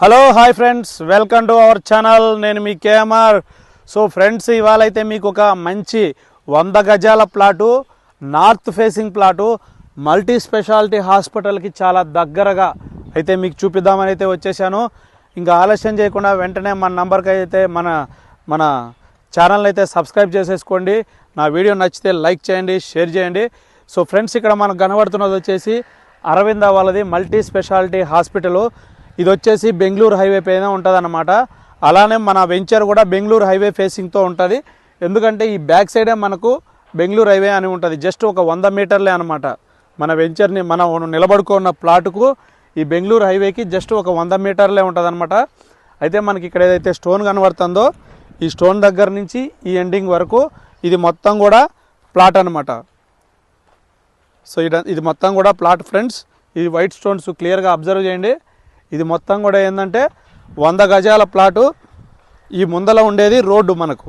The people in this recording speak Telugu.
Hello hi friends welcome to our channel నేను మీ కేఎంఆర్. సో ఫ్రెండ్స్ ఇవాళ అయితే మీకు ఒక మంచి వంద గజాల plot north facing plot multi speciality హాస్పిటల్కి చాలా దగ్గరగా అయితే మీకు చూపిద్దామని అయితే వచ్చేసాను. ఇంకా ఆలస్యం చేయకుండా వెంటనే మన నంబర్కి అయితే మన మన ఛానల్ అయితే సబ్స్క్రైబ్ చేసేసుకోండి. నా వీడియో నచ్చితే లైక్ చేయండి షేర్ చేయండి. సో ఫ్రెండ్స్ ఇక్కడ మనకు కనబడుతున్నది వచ్చేసి అరవింద వాళ్ళది మల్టీ స్పెషాలిటీ హాస్పిటల్. ఇది వచ్చేసి బెంగళూరు హైవే పైన ఉంటుంది అలానే మన వెంచర్ కూడా బెంగళూరు హైవే ఫేసింగ్తో ఉంటుంది. ఎందుకంటే ఈ బ్యాక్ సైడే మనకు బెంగళూరు హైవే అని ఉంటుంది. జస్ట్ ఒక వంద మీటర్లే అనమాట మన వెంచర్ని మనం నిలబడుకున్న ప్లాట్కు ఈ బెంగళూరు హైవేకి జస్ట్ ఒక వంద మీటర్లే ఉంటుంది అయితే మనకి ఇక్కడ ఏదైతే స్టోన్ కనబడుతుందో ఈ స్టోన్ దగ్గర నుంచి ఈ ఎండింగ్ వరకు ఇది మొత్తం కూడా ప్లాట్ అనమాట సో ఇది మొత్తం కూడా ప్లాట్ ఫ్రెండ్స్. ఈ వైట్ స్టోన్స్ క్లియర్గా అబ్జర్వ్ చేయండి. ఇది మొత్తం కూడా ఏంటంటే వంద గజాల ప్లాటు ఈ ముందల ఉండేది రోడ్డు మనకు.